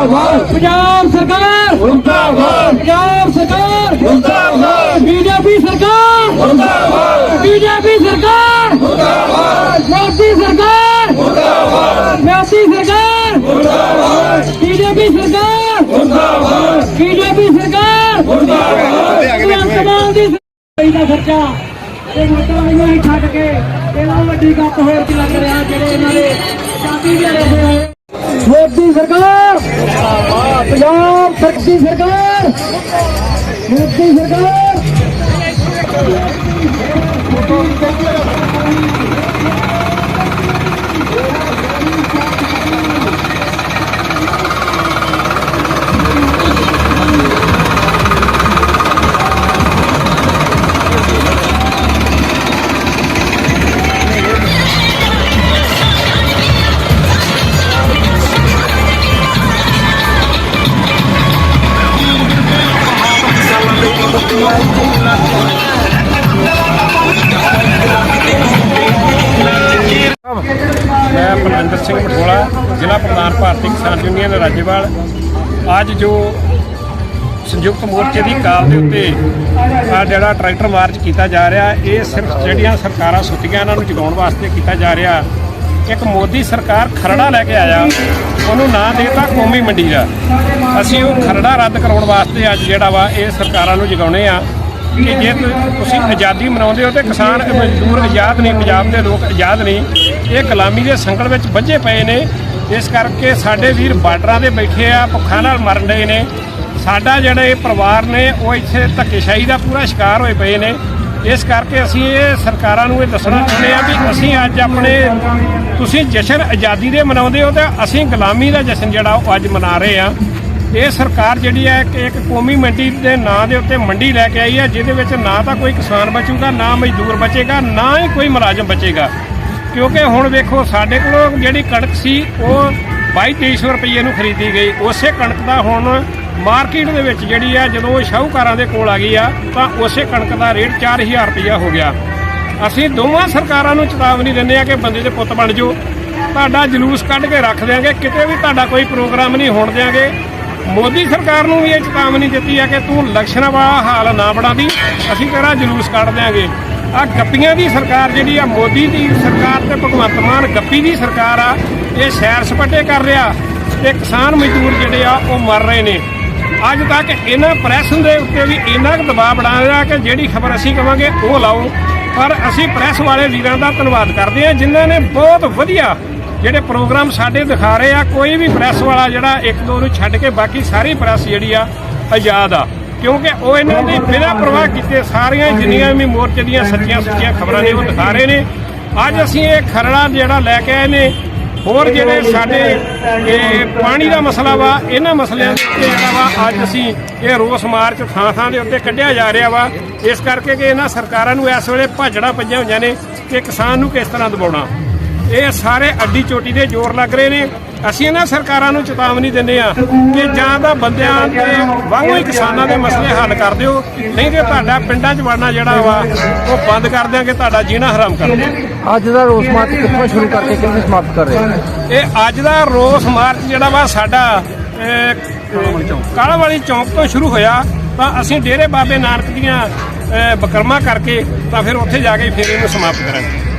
ਪੰਜਾਬ ਸਰਕਾਰ ਮੁਰਦਾਬਾਦ ਪੰਜਾਬ ਸਰਕਾਰ ਮੁਰਦਾਬਾਦ ਬੀਜੇਪੀ ਸਰਕਾਰ ਮੁਰਦਾਬਾਦ ਬੀਜੇਪੀ ਸਰਕਾਰ ਮੁਰਦਾਬਾਦ ਮੋਦੀ ਸਰਕਾਰ ਮੁਰਦਾਬਾਦ ਮੋਦੀ ਸਰਕਾਰ ਮੁਰਦਾਬਾਦ ਬੀਜੇਪੀ ਸਰਕਾਰ ਮੁਰਦਾਬਾਦ ਬੀਜੇਪੀ ਸਰਕਾਰ ਮੁਰਦਾਬਾਦ ਭਗਵੰਤ ਮਾਨ ਦੀ ਸਰਕਾਰੀ ਦਾ ਖਰਚਾ ਤੇ ਮੋਟਰਾਂ ਵਾਲੀਆਂ ਹੀ ਛੱਡ ਕੇ ਇਹਨਾਂ ਵੱਡੀ ਗੱਪ ਹੋਰ ਕੀ ਲੱਗ ਰਿਹਾ ਜਿਹੜੇ ਇਹਨਾਂ ਦੇ ਚਾਬੀ ਦੇ ਰਹੇ ਹੋਏ ਮੋਦੀ ਸਰਕਾਰ ਪੰਜਾਬ ਸਰਕਾਰ ਮੋਦੀ ਸਰਕਾਰ। ਭਾਰਤੀ ਕਿਸਾਨ ਯੂਨੀਅਨ ਰਾਜੇਵਾਲ, ਅੱਜ ਜੋ ਸੰਯੁਕਤ ਮੋਰਚੇ ਦੀ ਕਾਲ ਦੇ ਉੱਤੇ ਆ ਜਿਹੜਾ ਟਰੈਕਟਰ ਮਾਰਚ ਕੀਤਾ ਜਾ ਰਿਹਾ, ਇਹ ਸਿਰਫ ਜਿਹੜੀਆਂ ਸਰਕਾਰਾਂ ਸੁੱਤੀਆਂ ਇਹਨਾਂ ਨੂੰ ਜਗਾਉਣ ਵਾਸਤੇ ਕੀਤਾ ਜਾ ਰਿਹਾ, ਇੱਕ ਮੋਦੀ ਸਰਕਾਰ ਖਰੜਾ ਲੈ ਕੇ ਆਇਆ, ਉਹਨੂੰ ਨਾਂ ਦੇਤਾ ਕੌਮੀ ਮੰਡੀ ਦਾ। ਅਸੀਂ ਉਹ ਖਰੜਾ ਰੱਦ ਕਰਾਉਣ ਵਾਸਤੇ ਅੱਜ ਜਿਹੜਾ ਵਾ ਇਹ ਸਰਕਾਰਾਂ ਨੂੰ ਜਗਾਉਣੇ ਆ ਕਿ ਜੇ ਤੁਸੀਂ ਆਜ਼ਾਦੀ ਮਨਾਉਂਦੇ ਹੋ ਤੇ ਕਿਸਾਨ, ਮਜ਼ਦੂਰ ਆਜ਼ਾਦ ਨਹੀਂ, ਪੰਜਾਬ ਦੇ ਲੋਕ ਆਜ਼ਾਦ ਨਹੀਂ, ਇਹ ਗੁਲਾਮੀ ਦੇ ਸੰਕਟ ਵਿੱਚ ਵੱਜੇ ਪਏ ਨੇ ਇਸ ਕਰਕੇ ਸਾਡੇ ਵੀਰ ਬਾਰਡਰਾਂ ਦੇ ਬੈਠੇ ਆ, ਭੁੱਖਾਂ ਨਾਲ ਮਰਨ ਰਹੇ ਨੇ। ਸਾਡਾ ਜਿਹੜਾ ਇਹ ਪਰਿਵਾਰ ਨੇ, ਉਹ ਇੱਥੇ ਧੱਕੇਸ਼ਾਹੀ ਦਾ ਪੂਰਾ ਸ਼ਿਕਾਰ ਹੋਏ ਪਏ ਨੇ। ਇਸ ਕਰਕੇ ਅਸੀਂ ਇਹ ਸਰਕਾਰਾਂ ਨੂੰ ਇਹ ਦੱਸਣਾ ਚਾਹੁੰਦੇ ਆ ਵੀ ਅਸੀਂ ਅੱਜ ਆਪਣੇ, ਤੁਸੀਂ ਜਸ਼ਨ ਆਜ਼ਾਦੀ ਦੇ ਮਨਾਉਂਦੇ ਹੋ ਤਾਂ ਅਸੀਂ ਗੁਲਾਮੀ ਦਾ ਜਸ਼ਨ ਜਿਹੜਾ ਉਹ ਅੱਜ ਮਨਾ ਰਹੇ ਆ। ਇਹ ਸਰਕਾਰ ਜਿਹੜੀ ਹੈ ਕਿ ਇੱਕ ਕੌਮੀ ਮੰਡੀ ਦੇ ਨਾਂ ਦੇ ਉੱਤੇ ਮੰਡੀ ਲੈ ਕੇ ਆਈ ਹੈ ਜਿਹਦੇ ਵਿੱਚ ਨਾ ਤਾਂ ਕੋਈ ਕਿਸਾਨ ਬਚੂਗਾ, ਨਾ ਮਜ਼ਦੂਰ ਬਚੇਗਾ, ਨਾ ਹੀ ਕੋਈ ਮੁਲਾਜ਼ਮ ਬਚੇਗਾ। ਕਿਉਂਕਿ ਹੁਣ ਵੇਖੋ, ਸਾਡੇ ਕੋਲ ਜਿਹੜੀ ਕਣਕ ਸੀ, ਉਹ 22-2300 ਰੁਪਏ ਨੂੰ ਖਰੀਦੀ ਗਈ। ਉਸੇ ਕਣਕ ਦਾ ਹੁਣ ਮਾਰਕੀਟ ਦੇ ਵਿੱਚ ਜਿਹੜੀ ਆ, ਜਦੋਂ ਉਹ ਸ਼ਾਹੂਕਾਰਾਂ ਦੇ ਕੋਲ ਆ ਗਈ ਆ, ਤਾਂ ਉਸੇ ਕਣਕ ਦਾ ਰੇਟ 4000 ਰੁਪਇਆ ਹੋ ਗਿਆ। ਅਸੀਂ ਦੋਵਾਂ ਸਰਕਾਰਾਂ ਨੂੰ ਚੇਤਾਵਨੀ ਦਿੰਦੇ ਆ ਕਿ ਬੰਦੇ ਦੇ ਪੁੱਤ ਬਣ ਜਾਓ। ਤੁਹਾਡਾ ਜਲੂਸ ਕੱਢ ਕੇ ਰੱਖ ਦਿਆਂਗੇ, ਕਿਤੇ ਵੀ ਤੁਹਾਡਾ ਕੋਈ ਪ੍ਰੋਗਰਾਮ ਨਹੀਂ ਹੋਣ ਦਿਆਂਗੇ। ਮੋਦੀ ਸਰਕਾਰ ਨੂੰ ਵੀ ਇਹ ਚੇਤਾਵਨੀ ਦਿੱਤੀ ਆ ਕਿ ਤੂੰ ਲਕਸ਼ਣਾਂ ਵਾਲਾ ਹਾਲ ਨਾ ਬਣਾਦੀ ਅਸੀਂ ਤੇਰਾ ਜਲੂਸ ਕੱਢ ਦਿਆਂਗੇ। ਆ ਗੱਪੀਆਂ ਦੀ ਸਰਕਾਰ ਜਿਹੜੀ ਆ, ਮੋਦੀ ਦੀ ਸਰਕਾਰ ਤੇ ਭਗਵੰਤ ਮਾਨ ਗੱਪੀ ਦੀ ਸਰਕਾਰ ਆ, ਇਹ ਸੈਰ ਸਪਾਟੇ ਕਰ ਰਿਹਾ ਤੇ ਕਿਸਾਨ ਮਜ਼ਦੂਰ ਜਿਹੜੇ ਆ, ਉਹ ਮਰ ਰਹੇ ਨੇ। ਅੱਜ ਤੱਕ ਇਹਨਾਂ ਪ੍ਰੈਸ ਦੇ ਉੱਤੇ ਵੀ ਇੰਨਾ ਕੁ ਦਬਾਅ ਬਣਾ ਰਿਹਾ ਕਿ ਜਿਹੜੀ ਖਬਰ ਅਸੀਂ ਕਵਾਂਗੇ ਉਹ ਲਾਓ। ਪਰ ਅਸੀਂ ਪ੍ਰੈਸ ਵਾਲੇ ਵੀਰਾਂ ਦਾ ਧੰਨਵਾਦ ਕਰਦੇ ਹਾਂ, ਜਿਨ੍ਹਾਂ ਨੇ ਬਹੁਤ ਵਧੀਆ ਜਿਹੜੇ ਪ੍ਰੋਗਰਾਮ ਸਾਡੇ ਦਿਖਾ ਰਹੇ ਆ, ਕੋਈ ਵੀ ਪ੍ਰੈਸ ਵਾਲਾ ਜਿਹੜਾ ਇੱਕ ਦੋ ਨੂੰ ਛੱਡ ਕੇ ਬਾਕੀ ਸਾਰੀ ਪ੍ਰੈਸ ਜਿਹੜੀ ਆ, ਆਜ਼ਾਦ ਆ। ਕਿਉਂਕਿ ਉਹ ਇਹਨਾਂ ਦੀ ਬਿਨਾਂ ਪ੍ਰਵਾਹ ਕੀਤੇ ਸਾਰੀਆਂ ਜਿੰਨੀਆਂ ਵੀ ਮੋਰਚੇ ਦੀਆਂ ਸੱਚੀਆਂ ਸੁੱਚੀਆਂ ਖਬਰਾਂ ਨੇ ਉਹ ਦਿਖਾ ਰਹੇ ਨੇ। ਅੱਜ ਅਸੀਂ ਇਹ ਖਰੜਾ ਜਿਹੜਾ ਲੈ ਕੇ ਆਏ ਨੇ, ਹੋਰ ਜਿਹੜੇ ਸਾਡੇ ਇਹ ਪਾਣੀ ਦਾ ਮਸਲਾ ਵਾ, ਇਹਨਾਂ ਮਸਲਿਆਂ ਦੇ ਉੱਤੇ ਜਿਹੜਾ ਵਾ, ਅੱਜ ਅਸੀਂ ਇਹ ਰੋਸ ਮਾਰਚ ਥਾਂ ਥਾਂ ਦੇ ਉੱਤੇ ਕੱਢਿਆ ਜਾ ਰਿਹਾ ਵਾ। ਇਸ ਕਰਕੇ ਕਿ ਇਹਨਾਂ ਸਰਕਾਰਾਂ ਨੂੰ ਇਸ ਵੇਲੇ ਭਾਜੜਾ ਪਈਆਂ ਹੋਈਆਂ ਨੇ ਕਿ ਕਿਸਾਨ ਨੂੰ ਕਿਸ ਤਰ੍ਹਾਂ ਦਬਾਉਣਾ। ਇਹ ਸਾਰੇ ਅੱਡੀ ਚੋਟੀ ਦੇ ਜ਼ੋਰ ਲੱਗ ਰਹੇ ਨੇ। ਅਸੀਂ ਇਹਨਾਂ ਸਰਕਾਰਾਂ ਨੂੰ ਚੇਤਾਵਨੀ ਦਿੰਦੇ ਆ ਕਿ ਜਾਂ ਤਾਂ ਬੰਦਿਆਂ ਦੇ ਵਾਂਗੂ ਹੀ ਕਿਸਾਨਾਂ ਦੇ ਮਸਲੇ ਹੱਲ ਕਰ ਦਿਓ ਨਹੀਂ ਤੇ ਤੁਹਾਡਾ ਪਿੰਡਾਂ 'ਚ ਵੜਨਾ ਜਿਹੜਾ ਵਾ ਉਹ ਬੰਦ ਕਰ ਦਿਆਂਗੇ ਤੁਹਾਡਾ ਜੀਣਾ ਹਰਾਮ ਕਰ ਦਿਆਂਗੇ। ਅੱਜ ਦਾ ਰੋਸ ਮਾਰਚ ਕਿੱਥੋਂ ਸ਼ੁਰੂ ਕਰਕੇ ਕਿੱਥੇ ਸਮਾਪਤ ਕਰ ਰਹੇ ਇਹ ਅੱਜ ਦਾ ਰੋਸ ਮਾਰਚ ਜਿਹੜਾ ਵਾ ਸਾਡਾ ਕਾਲਾ ਵਾਲੀ ਚੌਂਕ ਤੋਂ ਸ਼ੁਰੂ ਹੋਇਆ ਤਾਂ ਅਸੀਂ ਡੇਰੇ ਬਾਬੇ ਨਾਨਕ ਦੀਆਂ ਬਕਰਮਾਂ ਕਰਕੇ ਤਾਂ ਫਿਰ ਉੱਥੇ ਜਾ ਕੇ ਫਿਰ ਇਹਨੂੰ ਸਮਾਪਤ ਕਰਾਂਗੇ।